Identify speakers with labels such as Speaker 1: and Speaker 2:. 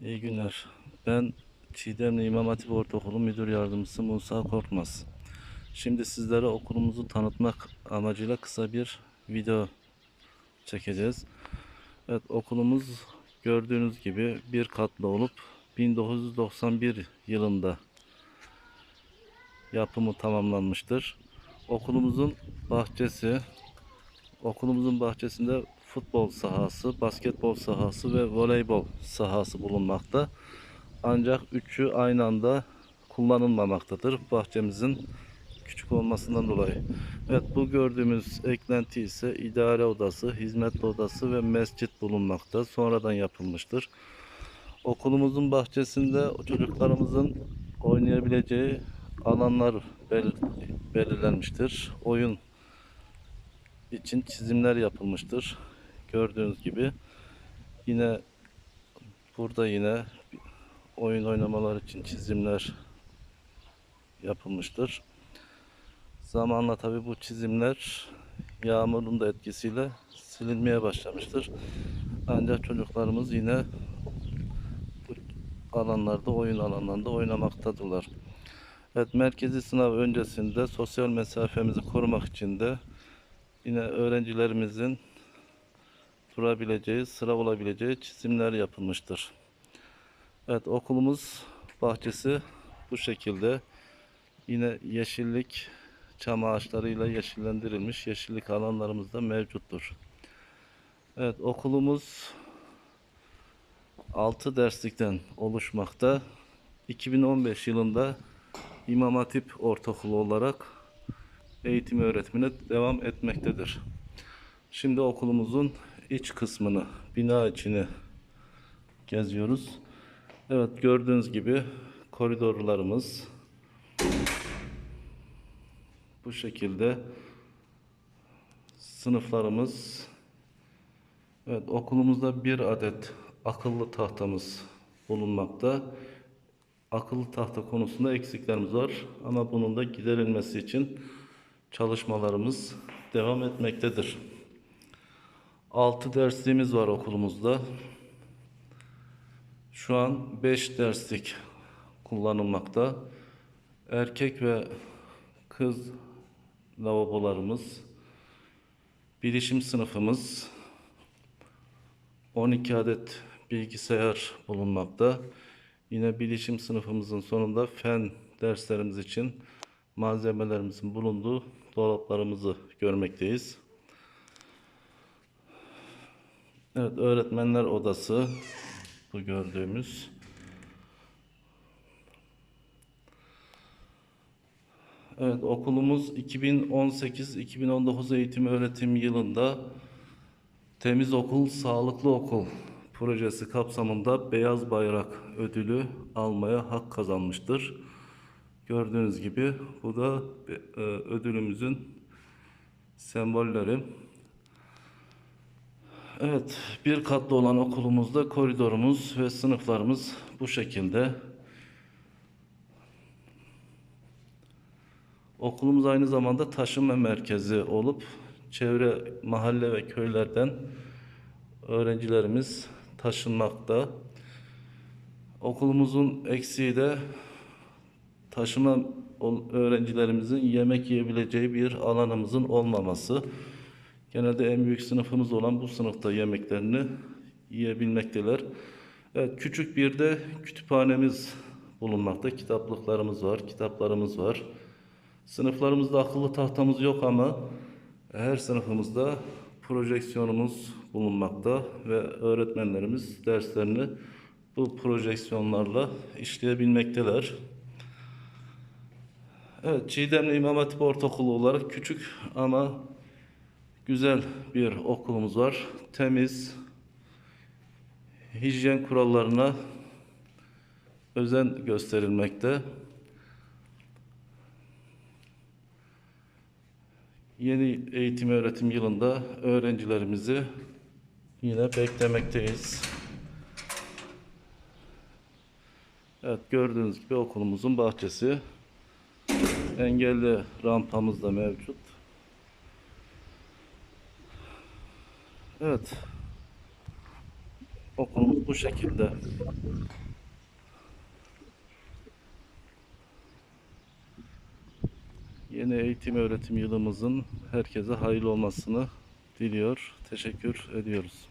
Speaker 1: İyi günler. Ben Çiğdemli İmam Hatip Ortaokulu Müdür Yardımcısı Musa Korkmaz. Şimdi sizlere okulumuzu tanıtmak amacıyla kısa bir video çekeceğiz. Evet okulumuz gördüğünüz gibi bir katlı olup 1991 yılında yapımı tamamlanmıştır. Okulumuzun bahçesi Okulumuzun bahçesinde futbol sahası, basketbol sahası ve voleybol sahası bulunmakta. Ancak üçü aynı anda kullanılmamaktadır. Bahçemizin küçük olmasından dolayı. Evet bu gördüğümüz eklenti ise idare odası, hizmet odası ve mescit bulunmakta. Sonradan yapılmıştır. Okulumuzun bahçesinde çocuklarımızın oynayabileceği alanlar bel- belirlenmiştir. Oyun için çizimler yapılmıştır. Gördüğünüz gibi yine burada yine oyun oynamalar için çizimler yapılmıştır. Zamanla tabi bu çizimler yağmurun da etkisiyle silinmeye başlamıştır. Ancak çocuklarımız yine bu alanlarda oyun alanlarında oynamaktadırlar. Evet merkezi sınav öncesinde sosyal mesafemizi korumak için de yine öğrencilerimizin durabileceği, sıra olabileceği çizimler yapılmıştır. Evet okulumuz bahçesi bu şekilde. Yine yeşillik çam ağaçlarıyla yeşillendirilmiş yeşillik alanlarımız da mevcuttur. Evet okulumuz 6 derslikten oluşmakta. 2015 yılında İmam Hatip Ortaokulu olarak eğitim öğretimine devam etmektedir. Şimdi okulumuzun iç kısmını, bina içini geziyoruz. Evet gördüğünüz gibi koridorlarımız bu şekilde sınıflarımız Evet okulumuzda bir adet akıllı tahtamız bulunmakta. Akıllı tahta konusunda eksiklerimiz var ama bunun da giderilmesi için çalışmalarımız devam etmektedir. 6 dersliğimiz var okulumuzda. Şu an 5 derslik kullanılmakta. Erkek ve kız lavabolarımız, bilişim sınıfımız, 12 adet bilgisayar bulunmakta. Yine bilişim sınıfımızın sonunda fen derslerimiz için malzemelerimizin bulunduğu dolaplarımızı görmekteyiz. Evet, öğretmenler odası bu gördüğümüz. Evet, okulumuz 2018-2019 eğitim öğretim yılında Temiz Okul, Sağlıklı Okul projesi kapsamında Beyaz Bayrak ödülü almaya hak kazanmıştır. Gördüğünüz gibi bu da e, ödülümüzün sembolleri. Evet, bir katlı olan okulumuzda koridorumuz ve sınıflarımız bu şekilde. Okulumuz aynı zamanda taşınma merkezi olup çevre mahalle ve köylerden öğrencilerimiz taşınmakta. Okulumuzun eksiği de taşıma öğrencilerimizin yemek yiyebileceği bir alanımızın olmaması. Genelde en büyük sınıfımız olan bu sınıfta yemeklerini yiyebilmekteler. Evet, küçük bir de kütüphanemiz bulunmakta. Kitaplıklarımız var, kitaplarımız var. Sınıflarımızda akıllı tahtamız yok ama her sınıfımızda projeksiyonumuz bulunmakta ve öğretmenlerimiz derslerini bu projeksiyonlarla işleyebilmekteler. Evet, Çiğdemli İmam Hatip Ortaokulu olarak küçük ama güzel bir okulumuz var. Temiz, hijyen kurallarına özen gösterilmekte. Yeni eğitim öğretim yılında öğrencilerimizi yine beklemekteyiz. Evet gördüğünüz gibi okulumuzun bahçesi. Engelli rampamız da mevcut. Evet. Okulumuz bu şekilde. Yeni eğitim öğretim yılımızın herkese hayırlı olmasını diliyor. Teşekkür ediyoruz.